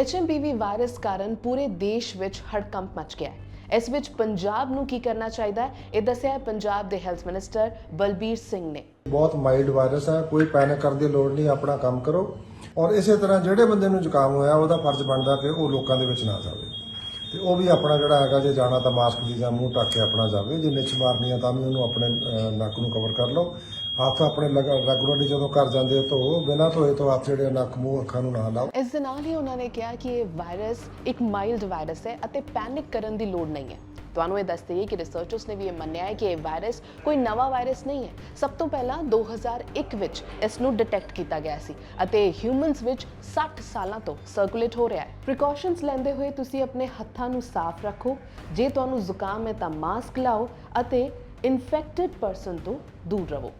HMPV virus ਕਾਰਨ ਪੂਰੇ ਦੇਸ਼ ਵਿੱਚ ਹੜਕੰਪ ਮਚ ਗਿਆ ਹੈ। ਇਸ ਵਿੱਚ ਪੰਜਾਬ ਨੂੰ ਕੀ ਕਰਨਾ ਚਾਹੀਦਾ ਹੈ? ਇਹ ਦੱਸਿਆ ਹੈ ਪੰਜਾਬ ਦੇ ਹੈਲਥ ਮਿਨਿਸਟਰ ਬਲਬੀਰ ਸਿੰਘ ਨੇ। ਬਹੁਤ ਮਾਈਲਡ ਵਾਇਰਸ ਹੈ, ਕੋਈ ਪੈਨਿਕ ਕਰਨ ਦੀ ਲੋੜ ਨਹੀਂ, ਆਪਣਾ ਕੰਮ ਕਰੋ। ਔਰ ਇਸੇ ਤਰ੍ਹਾਂ ਜਿਹੜੇ ਬੰਦੇ ਨੂੰ ਜ਼ੁਕਾਮ ਹੋਇਆ, ਉਹਦਾ ਫਰਜ਼ ਬਣਦਾ ਕਿ ਉਹ ਲੋਕਾਂ ਦੇ ਵਿੱਚ ਨਾ ਜਾਵੇ। ਤੇ ਉਹ ਵੀ ਆਪਣਾ ਜਿਹੜਾ ਹੈਗਾ, ਜੇ ਜਾਣਾ ਤਾਂ ਮਾਸਕ ਦੀ ਜਾਂ ਮੂੰਹ ਢੱਕ ਕੇ ਆਪਣਾ ਜਾਵੇ। ਜੇ ਨਿੱਛ ਮਾਰਨੀ ਆ ਤਾਂ ਵੀ ਉਹਨੂੰ ਆਪਣੇ ਨੱਕ ਨੂੰ ਕਵਰ ਕਰ ਲਓ। ਹੱਥ ਆਪਣੇ ਰੈਗੂਲਰਲੀ ਜਦੋਂ ਘਰ ਜਾਂਦੇ ਹੋ ਧੋ, ਬਿਨਾਂ ਧੋਏ ਤੋਂ ਹੱਥ ਜਿਹੜੇ ਨੱਕ, ਮੂੰਹ, ਅੱਖਾਂ ਨੂੰ ਨਾ ਲਾਓ। ਇਸ ਦੇ ਨਾਲ ਹੀ ਉਹਨਾਂ ਨੇ ਕਿਹਾ ਕਿ ਇਹ ਵਾਇਰਸ ਇੱਕ ਮਾਈਲਡ ਵਾਇਰਸ ਹੈ ਅਤੇ ਪੈਨਿਕ ਕਰਨ ਦੀ ਲੋੜ ਨਹੀਂ ਹੈ। ਤੁਹਾਨੂੰ ਇਹ ਦੱਸ ਦਈਏ ਕਿ ਰਿਸਰਚਰਸ ਨੇ ਵੀ ਇਹ ਮੰਨਿਆ ਹੈ ਕਿ ਇਹ ਵਾਇਰਸ ਕੋਈ ਨਵਾਂ ਵਾਇਰਸ ਨਹੀਂ ਹੈ। ਸਭ ਤੋਂ ਪਹਿਲਾਂ 2001 ਵਿੱਚ ਇਸ ਨੂੰ ਡਿਟੈਕਟ ਕੀਤਾ ਗਿਆ ਸੀ ਅਤੇ ਹਿਊਮਨਸ ਵਿੱਚ 60 ਸਾਲਾਂ ਤੋਂ ਸਰਕੂਲੇਟ ਹੋ ਰਿਹਾ ਹੈ। ਪ੍ਰੀਕਾਸ਼ਨਸ ਲੈਂਦੇ ਹੋਏ ਤੁਸੀਂ ਆਪਣੇ ਹੱਥਾਂ ਨੂੰ ਸਾਫ਼ ਰੱਖੋ। ਜੇ ਤੁਹਾਨੂੰ ਜ਼ੁਕਾਮ ਹੈ ਤਾਂ ਮਾਸਕ ਲਾਓ ਅਤੇ ਇਨਫੈਕਟਿਡ ਪਰਸਨ ਤੋਂ ਦੂਰ ਰਹੋ।